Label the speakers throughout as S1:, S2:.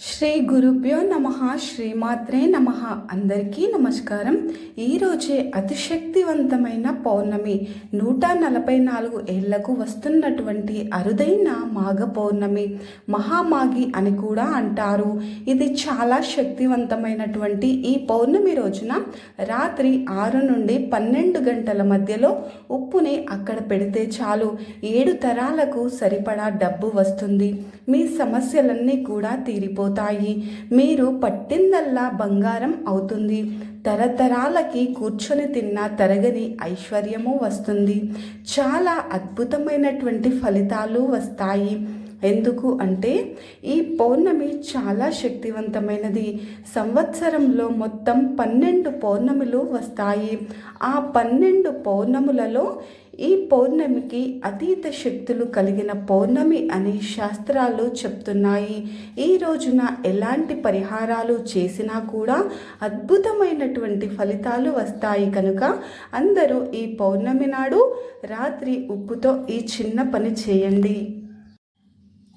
S1: శ్రీ గురుభ్యో నమ శ్రీమాత్రే నమ. అందరికీ నమస్కారం. ఈరోజే అతిశక్తివంతమైన పౌర్ణమి నూట నలభై నాలుగు ఏళ్ళకు వస్తున్నటువంటి అరుదైన మాఘ పౌర్ణమి మహామాగి అని కూడా అంటారు. ఇది చాలా శక్తివంతమైనటువంటి ఈ పౌర్ణమి రోజున రాత్రి ఆరు నుండి పన్నెండు గంటల మధ్యలో ఉప్పుని అక్కడ పెడితే చాలు. ఏడు తరాలకు సరిపడా డబ్బు వస్తుంది. మీ సమస్యలన్నీ కూడా తీరిపోతాయి. మీరు పట్టిందల్లా బంగారం అవుతుంది. తరతరాలకి కూర్చొని తిన్న తరగని ఐశ్వర్యము వస్తుంది. చాలా అద్భుతమైనటువంటి ఫలితాలు వస్తాయి. ఎందుకు అంటే ఈ పౌర్ణమి చాలా శక్తివంతమైనది. సంవత్సరంలో మొత్తం పన్నెండు పౌర్ణములు వస్తాయి. ఆ పన్నెండు పౌర్ణములలో ఈ పౌర్ణమికి అతీత శక్తులు కలిగిన పౌర్ణమి అని శాస్త్రాలు చెప్తున్నాయి. ఈ రోజున ఎలాంటి పరిహారాలు చేసినా కూడా అద్భుతమైనటువంటి ఫలితాలు వస్తాయి కనుక అందరూ ఈ పౌర్ణమి నాడు రాత్రి ఉప్పుతో ఈ చిన్న పని చేయండి.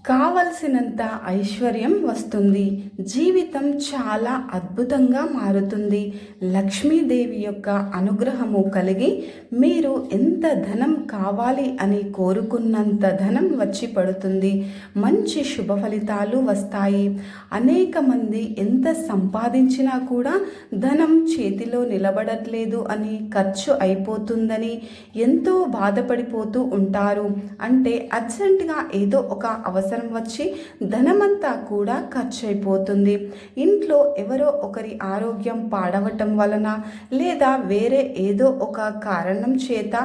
S1: కావలసినంత ఐశ్వర్యం వస్తుంది. జీవితం చాలా అద్భుతంగా మారుతుంది. లక్ష్మీదేవి యొక్క అనుగ్రహము కలిగి మీరు ఎంత ధనం కావాలి అని కోరుకున్నంత ధనం వచ్చి పడుతుంది. మంచి శుభ ఫలితాలు వస్తాయి. అనేక మంది ఎంత సంపాదించినా కూడా ధనం చేతిలో నిలబడట్లేదు అని ఖర్చు అయిపోతుందని ఎంతో బాధపడిపోతూ ఉంటారు. అంటే అర్జెంటుగా ఏదో ఒక అవసరం అవసరం వచ్చి ధనమంతా కూడా ఖర్చు అయిపోతుంది ఇంట్లో ఎవరో ఒకరి ఆరోగ్యం పాడవటం వలన లేదా వేరే ఏదో ఒక కారణం చేత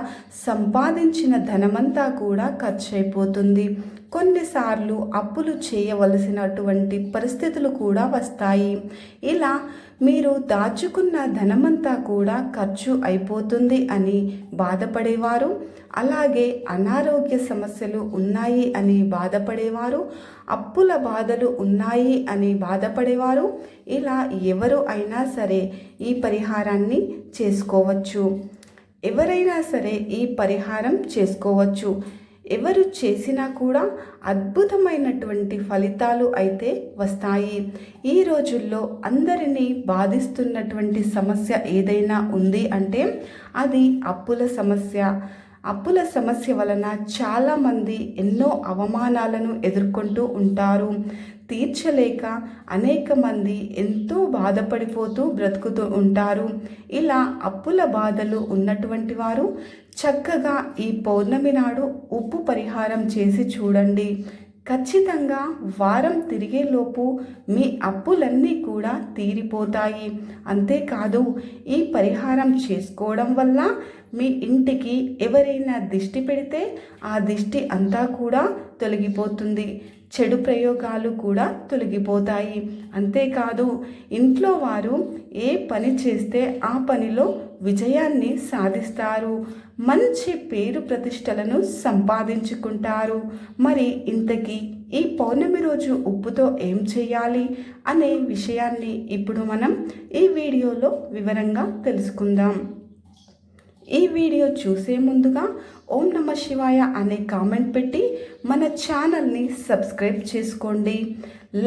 S1: సంపాదించిన ధనమంతా కూడా ఖర్చు అయిపోతుంది కొన్నిసార్లు అప్పులు చేయవలసినటువంటి పరిస్థితులు కూడా వస్తాయి. ఇలా మీరు దాచుకున్న ధనమంతా కూడా ఖర్చు అయిపోతుంది అని బాధపడేవారు. అలాగే అనారోగ్య సమస్యలు ఉన్నాయి అని బాధపడేవారు. అప్పుల బాధలు ఉన్నాయి అని బాధపడేవారు. ఇలా ఎవరు అయినా సరే ఈ పరిహారాన్ని చేసుకోవచ్చు. ఎవరైనా సరే ఈ పరిహారం చేసుకోవచ్చు. ఎవరు చేసినా కూడా అద్భుతమైనటువంటి ఫలితాలు అయితే వస్తాయి. ఈ రోజుల్లో అందరినీ బాధిస్తున్నటువంటి సమస్య ఏదైనా ఉంది అంటే అది అప్పుల సమస్య. అప్పుల సమస్య వలన చాలామంది ఎన్నో అవమానాలను ఎదుర్కొంటూ ఉంటారు. తీర్చలేక అనేక మంది ఎంతో బాధపడిపోతూ బ్రతుకుతూ ఉంటారు. ఇలా అప్పుల బాధలు ఉన్నటువంటి వారు చక్కగా ఈ పౌర్ణమి నాడు ఉప్పు పరిహారం చేసి చూడండి. ఖచ్చితంగా వారం తిరిగేలోపు మీ అప్పులన్నీ కూడా తీరిపోతాయి. అంతేకాదు ఈ పరిహారం చేసుకోవడం వల్ల మీ ఇంటికి ఎవరైనా దిష్టి పెడితే ఆ దిష్టి అంతా కూడా తొలగిపోతుంది. చెడు ప్రయోగాలు కూడా తొలగిపోతాయి. అంతేకాదు ఇంట్లో వారు ఏ పని చేస్తే ఆ పనిలో విజయాన్ని సాధిస్తారు. మంచి పేరు ప్రతిష్టలను సంపాదించుకుంటారు. మరి ఇంతకీ ఈ పౌర్ణమి రోజు ఉప్పుతో ఏం చేయాలి అనే విషయాన్ని ఇప్పుడు మనం ఈ వీడియోలో వివరంగా తెలుసుకుందాం. ఈ వీడియో చూసే ముందుగా ఓం నమ శివాయ అనే కామెంట్ పెట్టి మన ఛానల్ని సబ్స్క్రైబ్ చేసుకోండి.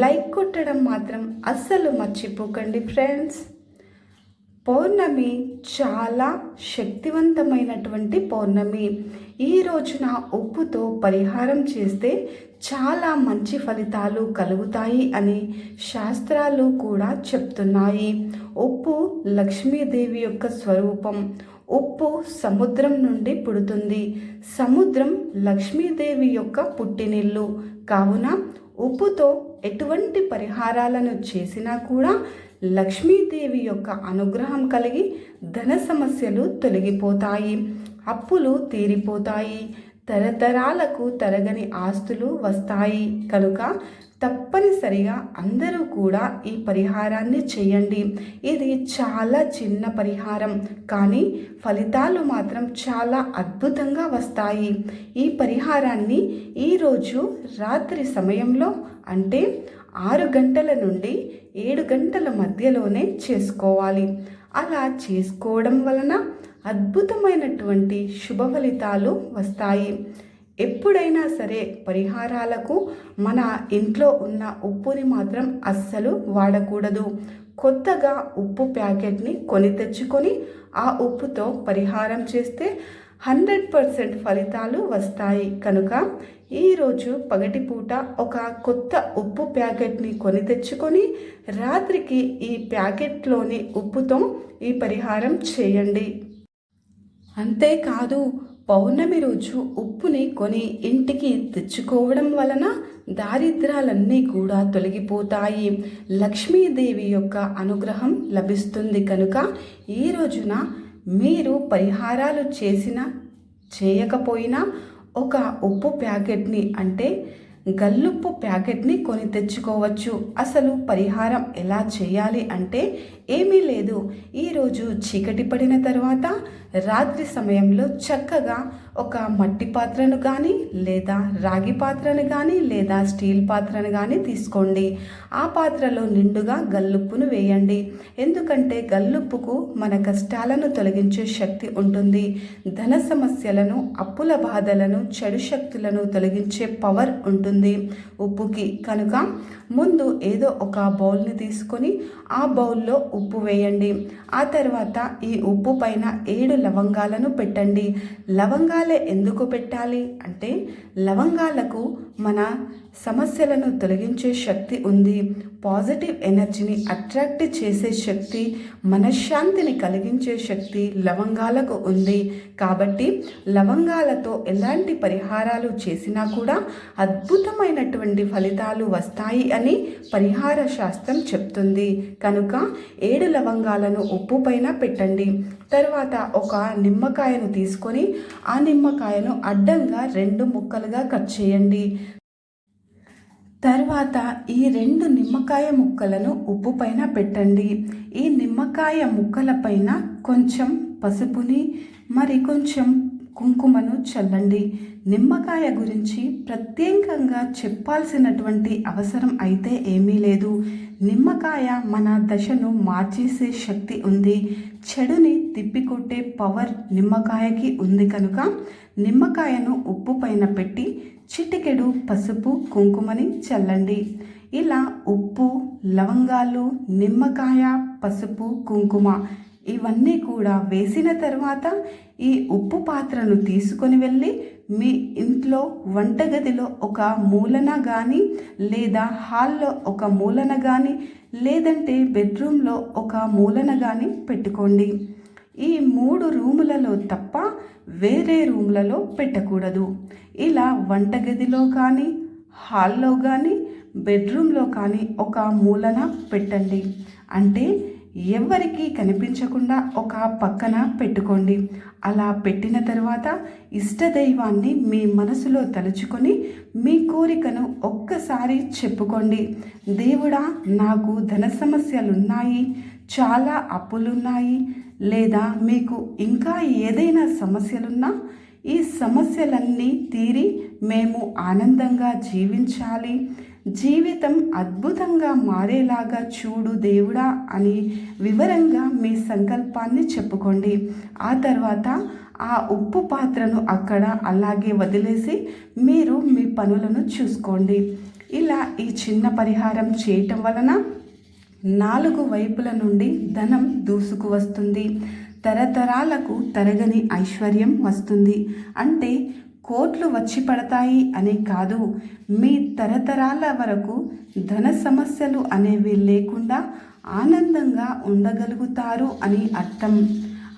S1: లైక్ కొట్టడం మాత్రం అస్సలు మర్చిపోకండి ఫ్రెండ్స్. పౌర్ణమి చాలా శక్తివంతమైనటువంటి పౌర్ణమి. ఈ రోజున ఉప్పుతో పరిహారం చేస్తే చాలా మంచి ఫలితాలు కలుగుతాయి అని శాస్త్రాలు కూడా చెప్తున్నాయి. ఉప్పు లక్ష్మీదేవి యొక్క స్వరూపం. ఉప్పు సముద్రం నుండి పుడుతుంది. సముద్రం లక్ష్మీదేవి యొక్క పుట్టినిల్లు. కావున ఉప్పుతో ఎటువంటి పరిహారాలను చేసినా కూడా లక్ష్మీదేవి యొక్క అనుగ్రహం కలిగి ధన సమస్యలు తొలగిపోతాయి. అప్పులు తీరిపోతాయి. తరతరాలకు తరగని ఆస్తులు వస్తాయి. కనుక తప్పనిసరిగా అందరూ కూడా ఈ పరిహారాన్ని చేయండి. ఇది చాలా చిన్న పరిహారం కానీ ఫలితాలు మాత్రం చాలా అద్భుతంగా వస్తాయి. ఈ పరిహారాన్ని ఈరోజు రాత్రి సమయంలో అంటే ఆరు గంటల నుండి ఏడు గంటల మధ్యలోనే చేసుకోవాలి. అలా చేసుకోవడం వలన అద్భుతమైనటువంటి శుభ ఫలితాలు వస్తాయి. ఎప్పుడైనా సరే పరిహారాలకు మన ఇంట్లో ఉన్న ఉప్పుని మాత్రం అస్సలు వాడకూడదు. కొత్తగా ఉప్పు ప్యాకెట్ని కొని తెచ్చుకొని ఆ ఉప్పుతో పరిహారం చేస్తే హండ్రెడ్ పర్సెంట్ ఫలితాలు వస్తాయి. కనుక ఈరోజు పగటిపూట ఒక కొత్త ఉప్పు ప్యాకెట్ని కొని తెచ్చుకొని రాత్రికి ఈ ప్యాకెట్లోని ఉప్పుతో ఈ పరిహారం చేయండి. అంతేకాదు పౌర్ణమి రోజు ఉప్పుని కొని ఇంటికి తెచ్చుకోవడం వలన దారిద్రాలన్నీ కూడా తొలగిపోతాయి. లక్ష్మీదేవి యొక్క అనుగ్రహం లభిస్తుంది కనుక ఈ రోజున మీరు పరిహారాలు చేసిన చేయకపోయినా ఒక ఉప్పు ప్యాకెట్ని అంటే గల్లుప్పు ప్యాకెట్ని కొని తెచ్చుకోవచ్చు. అసలు పరిహారం ఎలా చేయాలి అంటే ఏమీ లేదు. ఈరోజు చీకటి పడిన తర్వాత రాత్రి సమయంలో చక్కగా ఒక మట్టి పాత్రను కానీ లేదా రాగి పాత్రను కానీ లేదా స్టీల్ పాత్రను కానీ తీసుకోండి. ఆ పాత్రలో నిండుగా గల్లుప్పును వేయండి. ఎందుకంటే గల్లుప్పుకు మన కష్టాలను తొలగించే శక్తి ఉంటుంది. ధన సమస్యలను అప్పుల బాధలను చెడు శక్తులను తొలగించే పవర్ ఉంటుంది. ఉప్పుకి కనుక ముందు ఏదో ఒక బౌల్ని తీసుకొని ఆ బౌల్లో ఉప్పు వేయండి. ఆ తర్వాత ఈ ఉప్పు పైన ఏడు లవంగాలను పెట్టండి. లవంగాలే ఎందుకు పెట్టాలి? అంటే లవంగాలకు మన సమస్యలను తొలగించే శక్తి ఉంది. పాజిటివ్ ఎనర్జీని అట్రాక్ట్ చేసే శక్తి మనశ్శాంతిని కలిగించే శక్తి లవంగాలకు ఉంది. కాబట్టి లవంగాలతో ఎలాంటి పరిహారాలు చేసినా కూడా అద్భుతమైనటువంటి ఫలితాలు వస్తాయి అని పరిహార శాస్త్రం చెప్తుంది. కనుక ఏడు లవంగాలను ఉప్పు పైన పెట్టండి. తర్వాత ఒక నిమ్మకాయను తీసుకొని ఆ నిమ్మకాయను అడ్డంగా రెండు ముక్కలుగా కట్ చేయండి. తర్వాత ఈ రెండు నిమ్మకాయ ముక్కలను ఉప్పు పైన పెట్టండి. ఈ నిమ్మకాయ ముక్కల పైన కొంచెం పసుపుని మరి కొంచెం కుంకుమను చల్లండి. నిమ్మకాయ గురించి ప్రత్యేకంగా చెప్పాల్సినటువంటి అవసరం అయితే ఏమీ లేదు. నిమ్మకాయ మన దశను మార్చేసే శక్తి ఉంది. చెడుని తిప్పికొట్టే పవర్ నిమ్మకాయకి ఉంది కనుక నిమ్మకాయను ఉప్పు పైన పెట్టి చిటికెడు పసుపు కుంకుమని చల్లండి. ఇలా ఉప్పు లవంగాలు నిమ్మకాయ పసుపు కుంకుమ ఇవన్నీ కూడా వేసిన తర్వాత ఈ ఉప్పు పాత్రను తీసుకొని వెళ్ళి మీ ఇంట్లో వంటగదిలో ఒక మూలన కానీ లేదా హాల్లో ఒక మూలన కానీ లేదంటే బెడ్రూమ్లో ఒక మూలన కానీ పెట్టుకోండి. ఈ మూడు రూములలో తప్ప వేరే రూములలో పెట్టకూడదు. ఇలా వంటగదిలో కానీ హాల్లో కానీ బెడ్రూమ్లో కానీ ఒక మూలన పెట్టండి. అంటే ఎవరికీ కనిపించకుండా ఒక పక్కన పెట్టుకోండి. అలా పెట్టిన తర్వాత ఇష్టదైవాన్ని మీ మనసులో తలుచుకొని మీ కోరికను ఒక్కసారి చెప్పుకోండి. దేవుడా నాకు ధన సమస్యలున్నాయి చాలా అప్పులున్నాయి లేదా మీకు ఇంకా ఏదైనా సమస్యలున్నా ఈ సమస్యలన్నీ తీరి మేము ఆనందంగా జీవించాలి. జీవితం అద్భుతంగా మారేలాగా చూడు దేవుడా అని వివరంగా మీ సంకల్పాన్ని చెప్పుకోండి. ఆ తర్వాత ఆ ఉప్పు పాత్రను అక్కడ అలాగే వదిలేసి మీరు మీ పనులను చూసుకోండి. ఇలా ఈ చిన్న పరిహారం చేయటం వలన నాలుగు వైపుల నుండి ధనం దూసుకు వస్తుంది. తరతరాలకు తరగని ఐశ్వర్యం వస్తుంది. అంటే కోట్లు వచ్చి పడతాయి అని కాదు. మీ తరతరాల వరకు ధన సమస్యలు అనేవి లేకుండా ఆనందంగా ఉండగలుగుతారు అని అర్థం.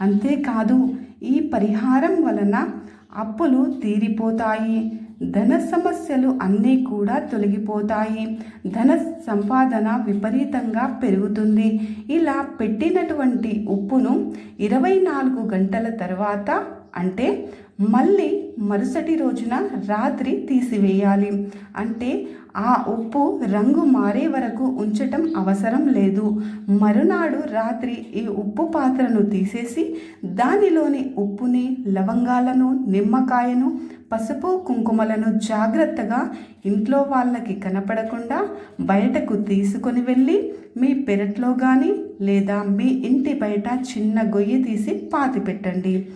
S1: అంతేకాదు ఈ పరిహారం వలన అప్పులు తీరిపోతాయి. ధన సమస్యలు అన్నీ కూడా తొలగిపోతాయి. ధన సంపాదన విపరీతంగా పెరుగుతుంది. ఇలా పెట్టినటువంటి ఉప్పును ఇరవై నాలుగు గంటల తర్వాత అంటే మళ్ళీ మరుసటి రోజున రాత్రి తీసివేయాలి. అంటే ఆ ఉప్పు రంగు మారే వరకు ఉంచటం అవసరం లేదు. మరునాడు రాత్రి ఈ ఉప్పు పాత్రను తీసేసి దానిలోని ఉప్పుని లవంగాలను నిమ్మకాయను పసుపు కుంకుమలను జాగ్రత్తగా ఇంట్లో వాళ్ళకి కనపడకుండా బయటకు తీసుకొని వెళ్ళి మీ పెరట్లో కానీ లేదా మీ ఇంటి బయట చిన్న గొయ్యి తీసి పాతి పెట్టండి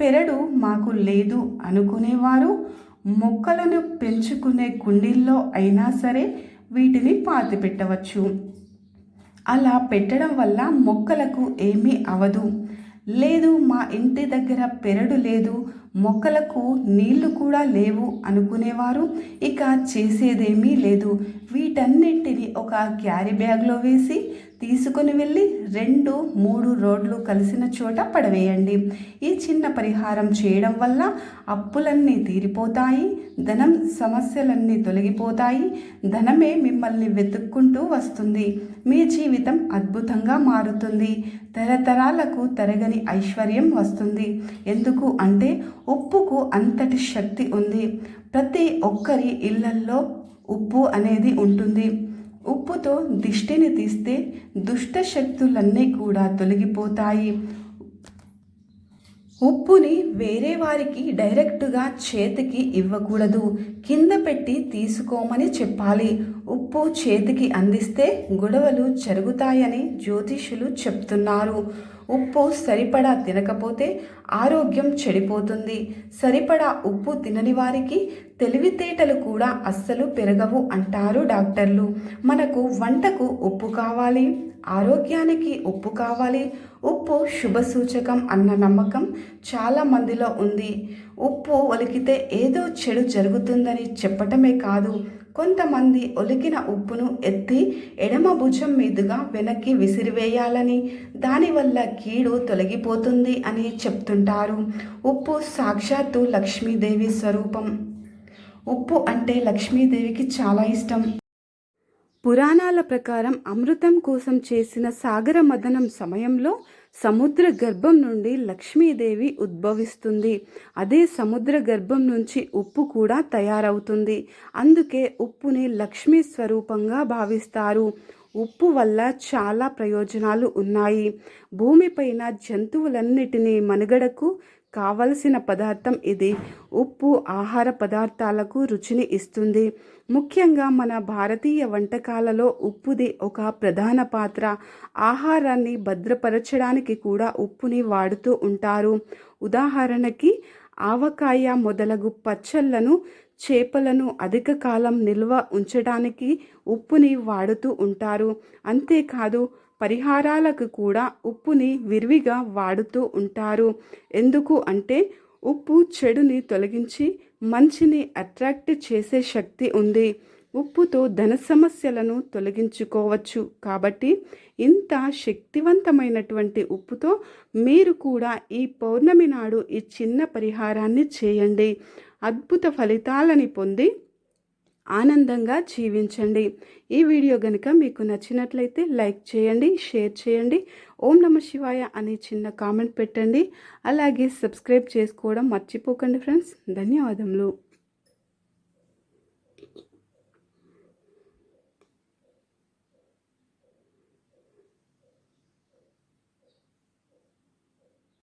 S1: పెరడు మాకు లేదు అనుకునేవారు. మొక్కలను పెంచుకునే కుండీల్లో అయినా సరే వీటిని పాతి పెట్టవచ్చు అలా పెట్టడం వల్ల మొక్కలకు ఏమీ అవదు. లేదు మా ఇంటి దగ్గర పెరడు లేదు మొక్కలకు నీళ్ళు కూడా లేవు అనుకునేవారు. ఇక చేసేదేమీ లేదు. వీటన్నిటిని ఒక క్యారీ బ్యాగ్లో వేసి తీసుకుని వెళ్ళి రెండు మూడు రోడ్లు కలిసిన చోట పడవేయండి. ఈ చిన్న పరిహారం చేయడం వల్ల అప్పులన్నీ తీరిపోతాయి ధనం సమస్యలన్నీ తొలగిపోతాయి ధనమే మిమ్మల్ని వెతుక్కుంటూ వస్తుంది. మీ జీవితం అద్భుతంగా మారుతుంది. తరతరాలకు తరగని ఐశ్వర్యం వస్తుంది. ఎందుకు అంటే ఉప్పుకు అంతటి శక్తి ఉంది. ప్రతి ఒక్కరి ఇళ్ళల్లో ఉప్పు అనేది ఉంటుంది. ఉప్పుతో దిష్టిని తీస్తే దుష్ట శక్తులన్నీ కూడా తొలగిపోతాయి. ఉప్పుని వేరే వారికి డైరెక్ట్గా చేతికి ఇవ్వకూడదు. కింద పెట్టి తీసుకోమని చెప్పాలి. ఉప్పు చేతికి అందిస్తే గొడవలు జరుగుతాయని జ్యోతిషులు చెప్తున్నారు. ఉప్పు సరిపడా తినకపోతే ఆరోగ్యం చెడిపోతుంది. సరిపడా ఉప్పు తినని వారికి తెలివితేటలు కూడా అస్సలు పెరగవు అంటారు డాక్టర్లు. మనకు వంటకు ఉప్పు కావాలి. ఆరోగ్యానికి ఉప్పు కావాలి. ఉప్పు శుభ సూచకం అన్న నమ్మకం చాలా మందిలో ఉంది. ఉప్పు ఒలికితే ఏదో చెడు జరుగుతుందని చెప్పటమే కాదు. కొంతమంది ఒలికిన ఉప్పును ఎత్తి ఎడమ భుజం మీదుగా వెనక్కి విసిరివేయాలని దానివల్ల కీడు తొలగిపోతుంది అని చెప్తుంటారు. ఉప్పు సాక్షాత్తు లక్ష్మీదేవి స్వరూపం. ఉప్పు అంటే లక్ష్మీదేవికి చాలా ఇష్టం. పురాణాల ప్రకారం అమృతం కోసం చేసిన సాగర మదనం సమయంలో సముద్ర గర్భం నుండి లక్ష్మీదేవి ఉద్భవిస్తుంది. అదే సముద్ర గర్భం నుంచి ఉప్పు కూడా తయారవుతుంది. అందుకే ఉప్పుని లక్ష్మీ స్వరూపంగా భావిస్తారు. ఉప్పు వల్ల చాలా ప్రయోజనాలు ఉన్నాయి. భూమిపైన జంతువులన్నిటినీ మనుగడకు కావలసిన పదార్థం ఇది. ఉప్పు ఆహార పదార్థాలకు రుచిని ఇస్తుంది. ముఖ్యంగా మన భారతీయ వంటకాలలో ఉప్పుది ఒక ప్రధాన పాత్ర. ఆహారాన్ని భద్రపరచడానికి కూడా ఉప్పుని వాడుతూ ఉంటారు. ఉదాహరణకి ఆవకాయ మొదలగు పచ్చళ్ళను చేపలను అధిక కాలం నిల్వ ఉంచడానికి ఉప్పుని వాడుతూ ఉంటారు. అంతేకాదు పరిహారాలకు కూడా ఉప్పుని విరివిగా వాడుతూ ఉంటారు. ఎందుకు అంటే ఉప్పు చెడుని తొలగించి మంచిని అట్రాక్ట్ చేసే శక్తి ఉంది. ఉప్పుతో ధన సమస్యలను తొలగించుకోవచ్చు. కాబట్టి ఇంత శక్తివంతమైనటువంటి ఉప్పుతో మీరు కూడా ఈ పౌర్ణమి నాడు ఈ చిన్న పరిహారాన్ని చేయండి. అద్భుత ఫలితాలని పొంది ఆనందంగా జీవించండి. ఈ వీడియో కనుక మీకు నచ్చినట్లయితే లైక్ చేయండి షేర్ చేయండి ఓం నమ శివాయ అని చిన్న కామెంట్ పెట్టండి. అలాగే సబ్స్క్రైబ్ చేసుకోవడం మర్చిపోకండి ఫ్రెండ్స్. ధన్యవాదములు.